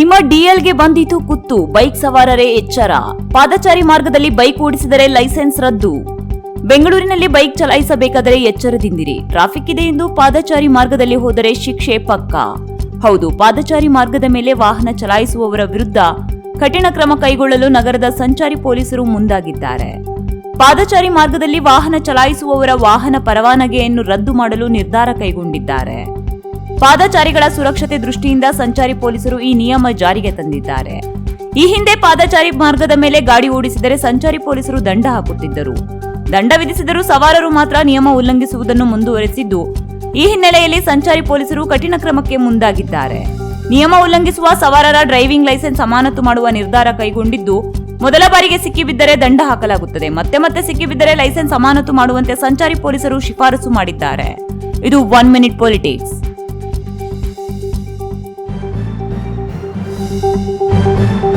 ನಿಮ್ಮ ಡಿಎಲ್ಗೆ ಬಂದಿತು ಕುತ್ತು ಬೈಕ್ ಸವಾರರೇ ಎಚ್ಚರ. ಪಾದಚಾರಿ ಮಾರ್ಗದಲ್ಲಿ ಬೈಕ್ ಓಡಿಸಿದರೆ ಲೈಸೆನ್ಸ್ ರದ್ದು. ಬೆಂಗಳೂರಿನಲ್ಲಿ ಬೈಕ್ ಚಲಾಯಿಸಬೇಕಾದರೆ ಎಚ್ಚರದಿಂದಿರಿ. ಟ್ರಾಫಿಕ್ ಇದೆ ಎಂದು ಪಾದಚಾರಿ ಮಾರ್ಗದಲ್ಲಿ ಹೋದರೆ ಶಿಕ್ಷೆ ಪಕ್ಕ. ಹೌದು, ಪಾದಚಾರಿ ಮಾರ್ಗದ ಮೇಲೆ ವಾಹನ ಚಲಾಯಿಸುವವರ ವಿರುದ್ಧ ಕಠಿಣ ಕ್ರಮ ಕೈಗೊಳ್ಳಲು ನಗರದ ಸಂಚಾರಿ ಪೊಲೀಸರು ಮುಂದಾಗಿದ್ದಾರೆ. ಪಾದಚಾರಿ ಮಾರ್ಗದಲ್ಲಿ ವಾಹನ ಚಲಾಯಿಸುವವರ ವಾಹನ ಪರವಾನಗಿಯನ್ನು ರದ್ದು ಮಾಡಲು ನಿರ್ಧಾರ ಕೈಗೊಂಡಿದ್ದಾರೆ. ಪಾದಚಾರಿಗಳ ಸುರಕ್ಷತೆ ದೃಷ್ಟಿಯಿಂದ ಸಂಚಾರಿ ಪೊಲೀಸರು ಈ ನಿಯಮ ಜಾರಿಗೆ ತಂದಿದ್ದಾರೆ. ಈ ಹಿಂದೆ ಪಾದಚಾರಿ ಮಾರ್ಗದ ಮೇಲೆ ಗಾಡಿ ಓಡಿಸಿದರೆ ಸಂಚಾರಿ ಪೊಲೀಸರು ದಂಡ ಹಾಕುತ್ತಿದ್ದರು. ದಂಡ ವಿಧಿಸಿದರೂ ಸವಾರರು ಮಾತ್ರ ನಿಯಮ ಉಲ್ಲಂಘಿಸುವುದನ್ನು ಮುಂದುವರೆಸಿದ್ದು, ಈ ಹಿನ್ನೆಲೆಯಲ್ಲಿ ಸಂಚಾರಿ ಪೊಲೀಸರು ಕಠಿಣ ಕ್ರಮಕ್ಕೆ ಮುಂದಾಗಿದ್ದಾರೆ. ನಿಯಮ ಉಲ್ಲಂಘಿಸುವ ಸವಾರರ ಡ್ರೈವಿಂಗ್ ಲೈಸೆನ್ಸ್ ಅಮಾನತು ಮಾಡುವ ನಿರ್ಧಾರ ಕೈಗೊಂಡಿದ್ದು, ಮೊದಲ ಬಾರಿಗೆ ಸಿಕ್ಕಿಬಿದ್ದರೆ ದಂಡ ಹಾಕಲಾಗುತ್ತದೆ. ಮತ್ತೆ ಮತ್ತೆ ಸಿಕ್ಕಿಬಿದ್ದರೆ ಲೈಸೆನ್ಸ್ ಅಮಾನತು ಮಾಡುವಂತೆ ಸಂಚಾರಿ ಪೊಲೀಸರು ಶಿಫಾರಸು ಮಾಡಿದ್ದಾರೆ. ಇದು ಒನ್ ಮಿನಿಟ್ ಪೊಲಿಟಿಕ್ಸ್. Música